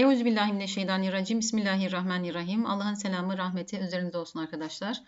Euzubillahimineşşeytanirracim. Bismillahirrahmanirrahim. Allah'ın selamı, rahmeti üzerinize olsun arkadaşlar.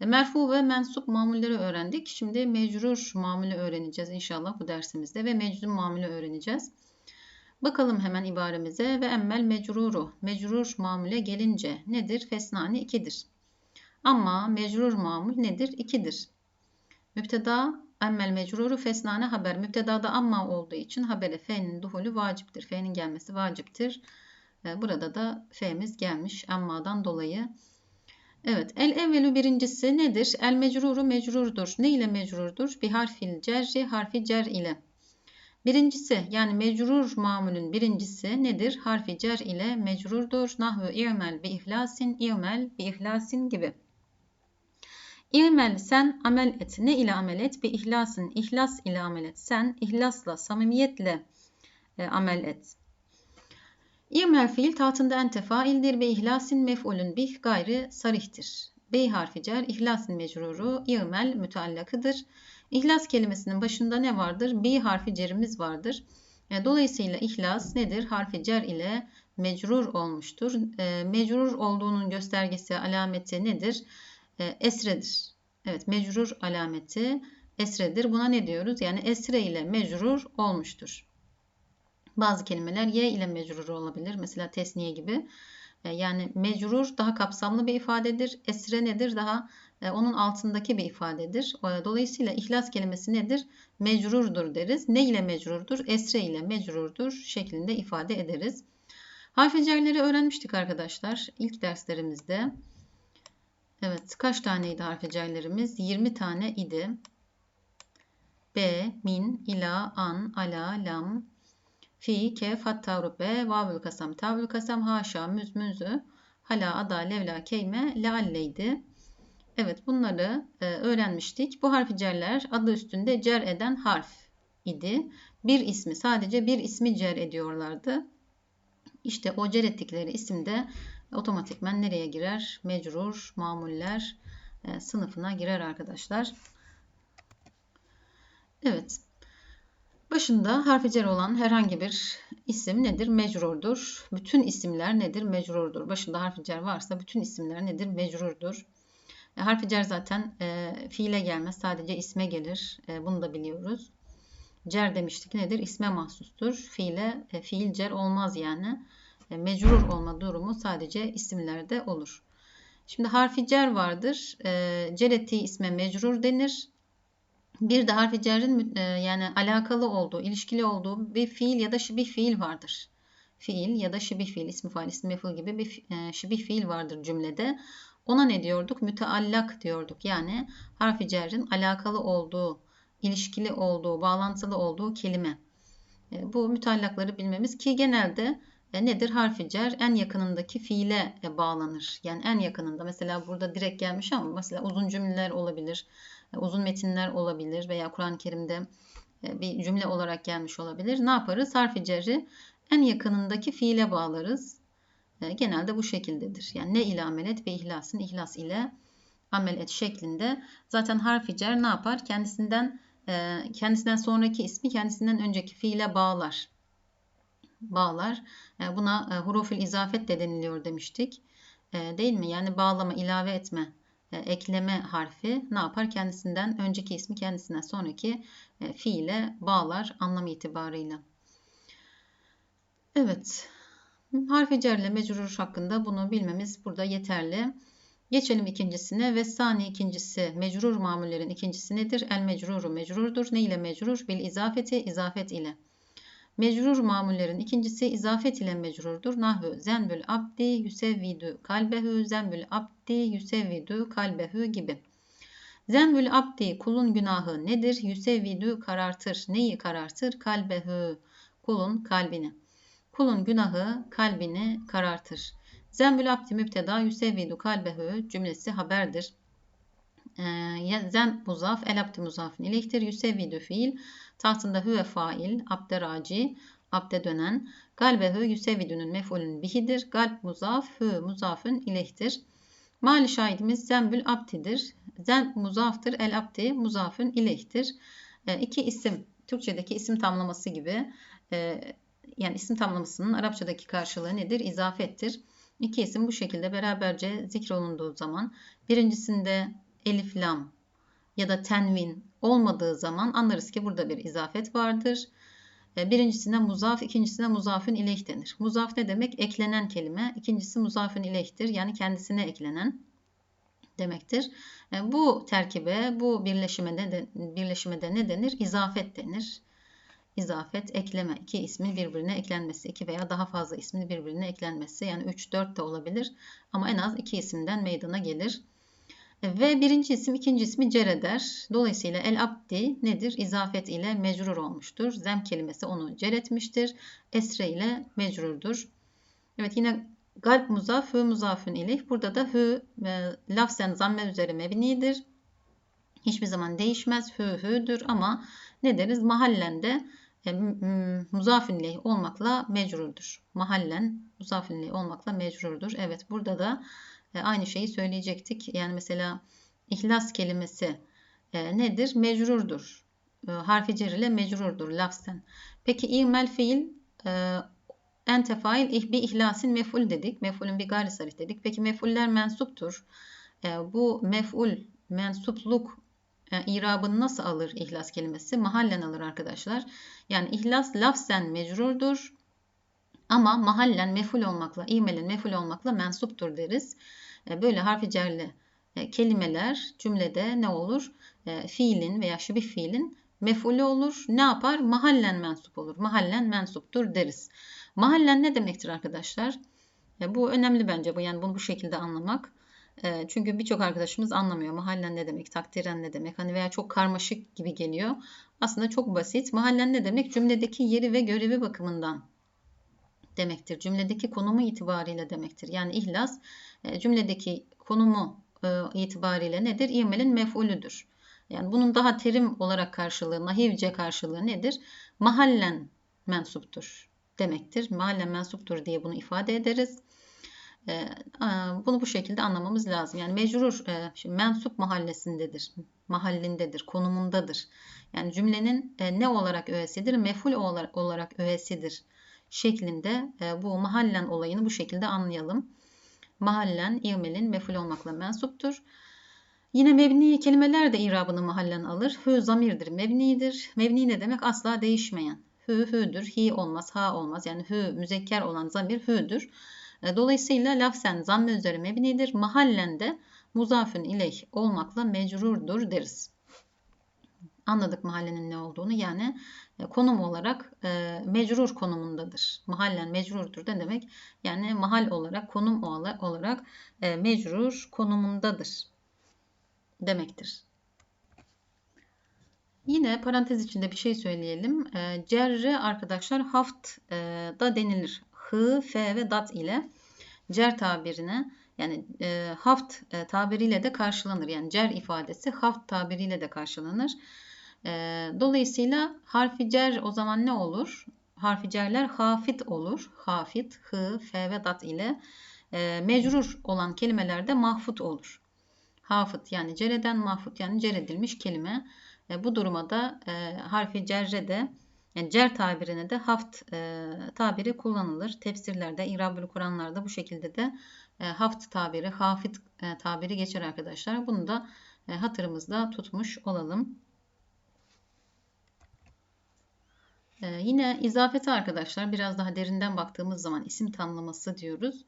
E, merfu ve mensup mamulleri öğrendik. Şimdi mecrur mamülü öğreneceğiz inşallah bu dersimizde ve meczum mamülü öğreneceğiz. Bakalım hemen ibaremize ve emmel mecruru. Mecrur mamule gelince nedir? Fesnani 2'dir. Ama mecrur mamul nedir? 2'dir. Müpteda emmel mecruru fesnane haber. Müptedada amma olduğu için habere fe'nin duhulü vaciptir. Fe'nin gelmesi vaciptir. Ee, burada da fe'miz gelmiş ammadan dolayı. Evet el evvelu birincisi nedir? El mecruru mecrurdur. Ne ile mecrurdur? Bir harfil cerri harfi cer ile. Birincisi yani mecrur mamulün birincisi nedir? Harfi cer ile mecrurdur. Nahvu i'mel bi ihlasin, i'mel bi ihlasin gibi. İ'mel sen amel et. Ne ile amel et? Bir ihlasın. ihlas ile amel et. Sen ihlasla, samimiyetle e, amel et. İ'mel fiil tahtında ente faildir. Be ihlasin mef'ulün bih gayri sarihtir. B harfi cer, ihlasin mecruru, i'mel müteallakıdır. İhlas kelimesinin başında ne vardır? B harfi cerimiz vardır. E, dolayısıyla ihlas nedir? Harfi cer ile mecrur olmuştur. E, mecrur olduğunun göstergesi, alameti nedir? E, esredir. Evet mecrur alameti esredir. Buna ne diyoruz? Yani esre ile mecrur olmuştur. Bazı kelimeler y ile mecrur olabilir. Mesela tesniye gibi. E, yani mecrur daha kapsamlı bir ifadedir. Esre nedir? Daha e, onun altındaki bir ifadedir. Dolayısıyla ihlas kelimesi nedir? Mecrurdur deriz. Ne ile mecrurdur? Esre ile mecrurdur şeklinde ifade ederiz. Harfi öğrenmiştik arkadaşlar ilk derslerimizde. Evet kaç taneydi harfecerlerimiz? 20 tane idi. B, min, ila, an, ala, lam, fi, kef, hatta, rube, vavül kasam, tavül kasam, haşa, müz, müzü, hala, ada, levla, keyme, lealleydi. Evet bunları e, öğrenmiştik. Bu harficerler adı üstünde cer eden harf idi. Bir ismi sadece bir ismi cer ediyorlardı. İşte o cer ettikleri isimde otomatikmen nereye girer? Mecrur, mamuller e, sınıfına girer arkadaşlar. Evet. Başında harfi cer olan herhangi bir isim nedir? Mecrurdur. Bütün isimler nedir? Mecrurdur. Başında harfi cer varsa bütün isimler nedir? Mecrurdur. E, harfi cer zaten e, fiile gelmez. Sadece isme gelir. E, bunu da biliyoruz. Cer demiştik nedir? İsme mahsustur. Fiile, e, fiil cer olmaz yani. E, mecrur olma durumu sadece isimlerde olur. Şimdi harfi cer vardır. E, cer ettiği isme mecrur denir. Bir de harfi cerrin e, yani alakalı olduğu, ilişkili olduğu bir fiil ya da şibih fiil vardır. Fiil ya da şibih fiil, ismi fail, ismi meful gibi bir şibih fiil vardır cümlede. Ona ne diyorduk? Müteallak diyorduk. Yani harfi cerrin alakalı olduğu, ilişkili olduğu, bağlantılı olduğu kelime. Bu müteallakları bilmemiz ki genelde e, nedir? Harfi cer en yakınındaki fiile e, bağlanır. Yani en yakınında mesela burada direkt gelmiş ama mesela uzun cümleler olabilir, e, uzun metinler olabilir veya Kur'an-ı Kerim'de e, bir cümle olarak gelmiş olabilir. Ne yaparız? Harfi cerri en yakınındaki fiile bağlarız. E, genelde bu şekildedir. Yani ne ile amel et ve ihlasın ihlas ile amel et şeklinde. Zaten harfi cer ne yapar? Kendisinden e, kendisinden sonraki ismi kendisinden önceki fiile bağlar bağlar. E, buna e, hurufil izafet de deniliyor demiştik. E, değil mi? Yani bağlama, ilave etme, ekleme harfi ne yapar? Kendisinden önceki ismi kendisinden sonraki fiile bağlar anlam itibarıyla. Evet. Harfi cerle mecrur hakkında bunu bilmemiz burada yeterli. Geçelim ikincisine. Ve sani ikincisi mecrur mamullerin ikincisi nedir? El mecruru mecrurdur. Ne ile mecrur? Bil izafeti izafet ile. Mecrur mamullerin ikincisi izafet ile mecrurdur. Nahvu zenbül abdi yüsevvidü kalbehü zenbül abdi yüsevvidü kalbehü gibi. Zenbül abdi kulun günahı nedir? Yüsevvidü karartır. Neyi karartır? Kalbehü kulun kalbini. Kulun günahı kalbini karartır. Zenbül abdi müpteda yüsevvidü kalbehü cümlesi haberdir. Ee, zen muzaf, el abdi muzafın ileyhtir. Yüsevvidü fiil. Tahtında hüve fail, abde raci, abde dönen. Galbehu yüsevidünün mef'ulün bihidir. Galb muzaf, hü muzafın ileyhtir. Mali şahidimiz zembül abdidir. Zen muzaftır, el abdi muzafın ileyhtir. E, iki isim, Türkçedeki isim tamlaması gibi e, yani isim tamlamasının Arapçadaki karşılığı nedir? İzafettir. İki isim bu şekilde beraberce zikrolunduğu zaman birincisinde elif lam ya da tenvin olmadığı zaman anlarız ki burada bir izafet vardır. E, birincisine muzaf, ikincisine muzafün ileyh denir. Muzaf ne demek? Eklenen kelime. İkincisi muzafün ileyhtir. Yani kendisine eklenen demektir. E, bu terkibe, bu birleşime de, birleşime de ne denir? İzafet denir. İzafet, ekleme. iki ismin birbirine eklenmesi. iki veya daha fazla ismin birbirine eklenmesi. Yani 3, 4 de olabilir. Ama en az iki isimden meydana gelir. Ve birinci isim ikinci ismi cer eder. Dolayısıyla el abdi nedir? İzafet ile mecrur olmuştur. Zem kelimesi onu cer etmiştir. Esre ile mecrurdur. Evet yine galp muzaf, hü muzafün ileyh. Burada da hü e, lafzen zamme üzeri mebnidir. Hiçbir zaman değişmez. Hü hüdür ama ne deriz? Mahallende e, muzafün ileyh olmakla mecrurdur. Mahallen muzafün ileyh olmakla mecrurdur. Evet burada da e, aynı şeyi söyleyecektik. Yani mesela ihlas kelimesi e, nedir? Mecrurdur. E, harfi cer ile mecrurdur lafzen. Peki imel fiil e, ente fail ihlasin mef'ul dedik. Mef'ulün bir gayri sarih dedik. Peki mef'uller mensuptur. Bu mef'ul mensupluk e, irabını nasıl alır ihlas kelimesi? Mahallen alır arkadaşlar. Yani ihlas lafzen mecrurdur. Ama mahallen meful olmakla, imelen meful olmakla mensuptur deriz. E, böyle harfi cerli e, kelimeler cümlede ne olur? E, fiilin veya şibih fiilin mefulü olur. Ne yapar? Mahallen mensup olur. Mahallen mensuptur deriz. Mahallen ne demektir arkadaşlar? Bu önemli bence bu yani bunu bu şekilde anlamak. Çünkü birçok arkadaşımız anlamıyor. Mahallen ne demek, takdiren ne demek hani veya çok karmaşık gibi geliyor. Aslında çok basit. Mahallen ne demek? Cümledeki yeri ve görevi bakımından demektir. Cümledeki konumu itibariyle demektir. Yani ihlas e, cümledeki konumu e, itibariyle nedir? İmelin mef'ulüdür. Yani bunun daha terim olarak karşılığı, nahivce karşılığı nedir? Mahallen mensuptur demektir. Mahallen mensuptur diye bunu ifade ederiz. E, bunu bu şekilde anlamamız lazım. Yani mecrur, şimdi mensup mahallesindedir, mahallindedir, konumundadır. Yani cümlenin ne olarak öğesidir? Meful olarak öğesidir şeklinde e, bu mahallen olayını bu şekilde anlayalım. Mahallen imelin meful olmakla mensuptur. Yine mebni kelimeler de irabını mahallen alır. Hü zamirdir, mebnidir. Mebni ne demek? Asla değişmeyen. Hü hüdür, hi olmaz, ha olmaz. Yani hü müzekker olan zamir hüdür. E, dolayısıyla lafzen zamme üzeri mebnidir. Mahallen de muzafün ileyh olmakla mecrurdur deriz. Anladık mahallenin ne olduğunu. Yani konum olarak e, mecrur konumundadır. Mahallen mecrurdur ne demek? Yani mahal olarak, konum olarak e, mecrur konumundadır demektir. Yine parantez içinde bir şey söyleyelim. E, cerre arkadaşlar haft e, da denilir. Hı, fe ve dat ile cer tabirine yani e, haft e, tabiriyle de karşılanır. Yani cer ifadesi haft tabiriyle de karşılanır. E, dolayısıyla harfi cer o zaman ne olur? Harfi cerler hafit olur. Hafit, hı, fe ve dat ile e, mecrur olan kelimelerde mahfut olur. Hafıt yani cereden mahfut yani cer edilmiş kelime. E, bu duruma da e, harfi cerre de yani cer tabirine de haft e, tabiri kullanılır. Tefsirlerde, İrabül Kur'anlarda bu şekilde de e, haft tabiri, hafit e, tabiri geçer arkadaşlar. Bunu da e, hatırımızda tutmuş olalım. Ee, yine izafete arkadaşlar biraz daha derinden baktığımız zaman isim tanımlaması diyoruz.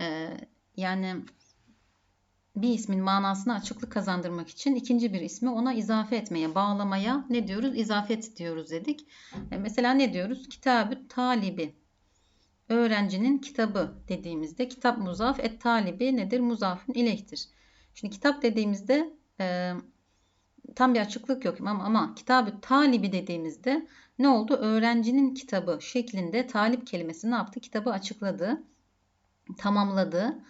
Ee, yani bir ismin manasına açıklık kazandırmak için ikinci bir ismi ona izafe etmeye, bağlamaya ne diyoruz? İzafet diyoruz dedik. Ee, mesela ne diyoruz? Kitabı talibi. Öğrencinin kitabı dediğimizde kitap muzaf et talibi nedir? Muzafın ilektir. Şimdi kitap dediğimizde e, tam bir açıklık yok ama, ama kitabı talibi dediğimizde ne oldu? Öğrencinin kitabı şeklinde talip kelimesi ne yaptı? Kitabı açıkladı, tamamladı.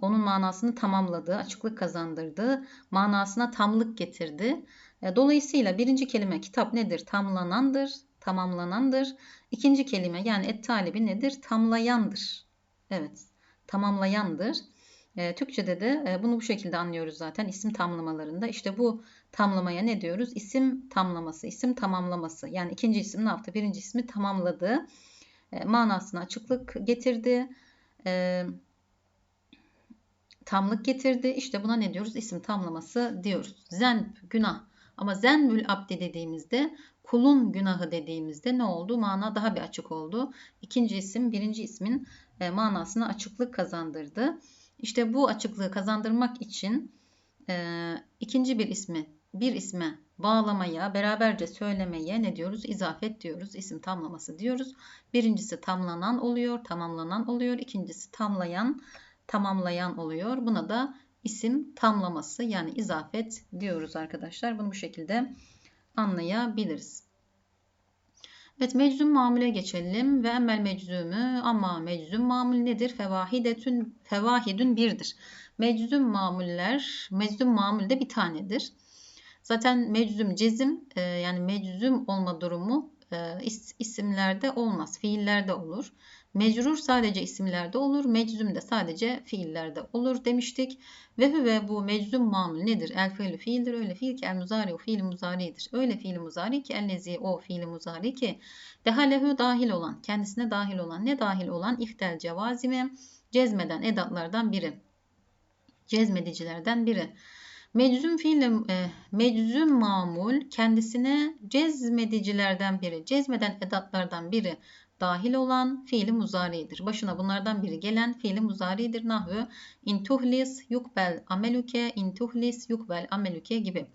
Onun manasını tamamladı, açıklık kazandırdı, manasına tamlık getirdi. E, dolayısıyla birinci kelime kitap nedir? Tamlanandır, tamamlanandır. İkinci kelime yani et talibi nedir? Tamlayandır. Evet, tamamlayandır. E, Türkçe'de de e, bunu bu şekilde anlıyoruz zaten isim tamlamalarında. İşte bu tamlamaya ne diyoruz? İsim tamlaması, isim tamamlaması. Yani ikinci isim ne yaptı? Birinci ismi tamamladı. e, manasına açıklık getirdi. E, tamlık getirdi. İşte buna ne diyoruz? İsim tamlaması diyoruz. Zenb, günah. Ama zenbül abdi dediğimizde kulun günahı dediğimizde ne oldu? Mana daha bir açık oldu. İkinci isim birinci ismin e, manasına açıklık kazandırdı. İşte bu açıklığı kazandırmak için e, ikinci bir ismi bir isme bağlamaya, beraberce söylemeye ne diyoruz? İzafet diyoruz. İsim tamlaması diyoruz. Birincisi tamlanan oluyor, tamamlanan oluyor. İkincisi tamlayan, tamamlayan oluyor. Buna da isim tamlaması yani izafet diyoruz arkadaşlar. Bunu bu şekilde anlayabiliriz. Evet meczum mamule geçelim. Ve emmel meczumü ama meczum mamul nedir? Fevahidetün fevahidün birdir. Meczum mamuller, meczum mamul de bir tanedir. Zaten meczum cezim e, yani meczum olma durumu e, isimlerde olmaz. Fiillerde olur. Mecrur sadece isimlerde olur. Meczum de sadece fiillerde olur demiştik. Ve hüve bu meczum mamul nedir? El fiilü fiildir. Öyle fiil ki el muzari o fiil muzaridir. Öyle fiil muzari ki ellezi o fiil muzari ki dehalehu dahil olan, kendisine dahil olan, ne dahil olan ihtel cevazime cezmeden edatlardan biri. Cezmedicilerden biri. Meczum fiil e, meczum mamul kendisine cezmedicilerden biri, cezmeden edatlardan biri dahil olan fiili muzaridir. Başına bunlardan biri gelen fiili muzaridir. Nahvü intuhlis yukbel ameluke, intuhlis yukbel ameluke gibi.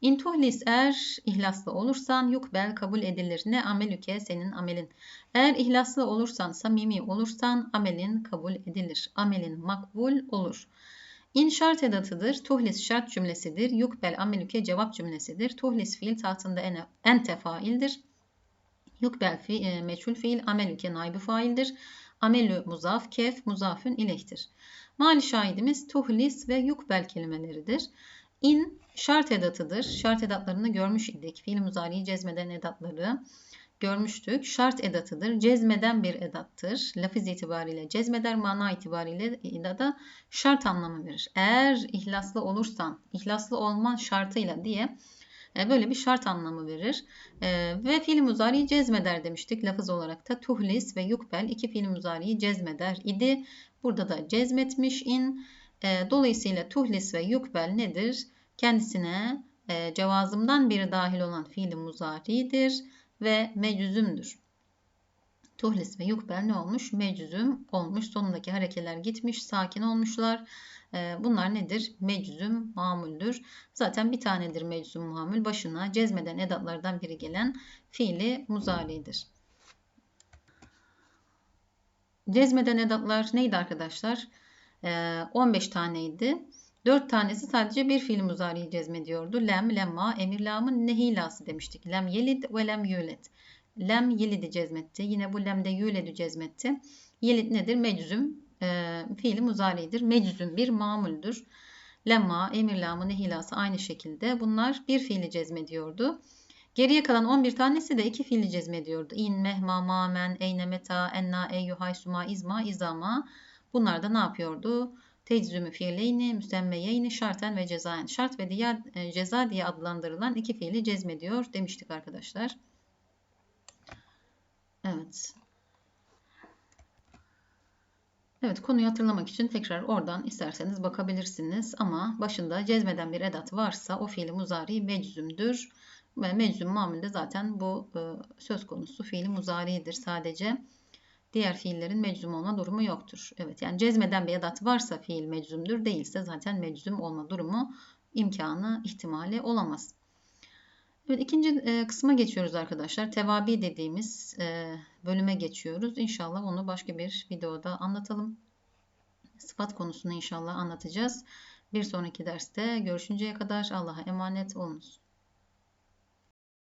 İntuhlis eğer ihlaslı olursan yukbel kabul edilir. Ne amelüke senin amelin. Eğer ihlaslı olursan, samimi olursan amelin kabul edilir. Amelin makbul olur. İn şart edatıdır. Tuhlis şart cümlesidir. Yukbel amelüke cevap cümlesidir. Tuhlis fiil tahtında en, ente faildir. Yukbel fi, e, meçhul fiil amelüke naibi faildir. Amelü muzaf, kef muzafün ilehtir. Mali şahidimiz tuhlis ve yukbel kelimeleridir. İn şart edatıdır. Şart edatlarını görmüş idik. Fiil muzariyi cezmeden edatları görmüştük. Şart edatıdır. Cezmeden bir edattır. Lafiz itibariyle cezmeder, mana itibariyle da şart anlamı verir. Eğer ihlaslı olursan, ihlaslı olman şartıyla diye böyle bir şart anlamı verir. E, ve fiil muzari cezmeder demiştik. Lafız olarak da tuhlis ve yukbel iki fiil muzariyi cezmeder idi. Burada da cezmetmiş in. E, dolayısıyla tuhlis ve yukbel nedir? Kendisine cevazımdan biri dahil olan fiil muzaridir ve meczumdur. Tuhlis ve yukbel ne olmuş? Meczum olmuş. Sonundaki harekeler gitmiş, sakin olmuşlar. Ee, bunlar nedir? Meczum mamuldür. Zaten bir tanedir meczum mamul. Başına cezmeden edatlardan biri gelen fiili muzaridir. Cezmeden edatlar neydi arkadaşlar? 15 ee, taneydi. 4 tanesi sadece bir fiil muzariyi cezmediyordu. Lem, lemma, emir lamın nehilası demiştik. Lem yelid ve lem yulet. Lem yelidi cezmetti. Yine bu lem de yuledü cezmetti. Yelid nedir? Meczum. E, fiili muzaridir. Meczum bir mamuldür. Lemma, emir lamı, nehilası aynı şekilde. Bunlar bir fiili cezmediyordu. Geriye kalan 11 tanesi de iki fiili cezmediyordu. İn, mehma, mamen, eyne, meta, enna, eyyü, haysuma, izma, izama. Bunlar da ne yapıyordu? Teczümü fiileyni, müsemmeyeyni, şarten ve cezaen. Şart ve diye, e, ceza diye adlandırılan iki fiili cezmediyor demiştik arkadaşlar. Evet. Evet konuyu hatırlamak için tekrar oradan isterseniz bakabilirsiniz. Ama başında cezmeden bir edat varsa o fiili muzari meczumdur. Ve meczum mamulde zaten bu e, söz konusu fiili muzaridir sadece. Diğer fiillerin meczum olma durumu yoktur. Evet yani cezmeden bir edat varsa fiil meczumdur. Değilse zaten meczum olma durumu imkanı, ihtimali olamaz. Evet ikinci e, kısma geçiyoruz arkadaşlar. Tevabi dediğimiz e, bölüme geçiyoruz. İnşallah onu başka bir videoda anlatalım. Sıfat konusunu inşallah anlatacağız. Bir sonraki derste görüşünceye kadar Allah'a emanet olunuz.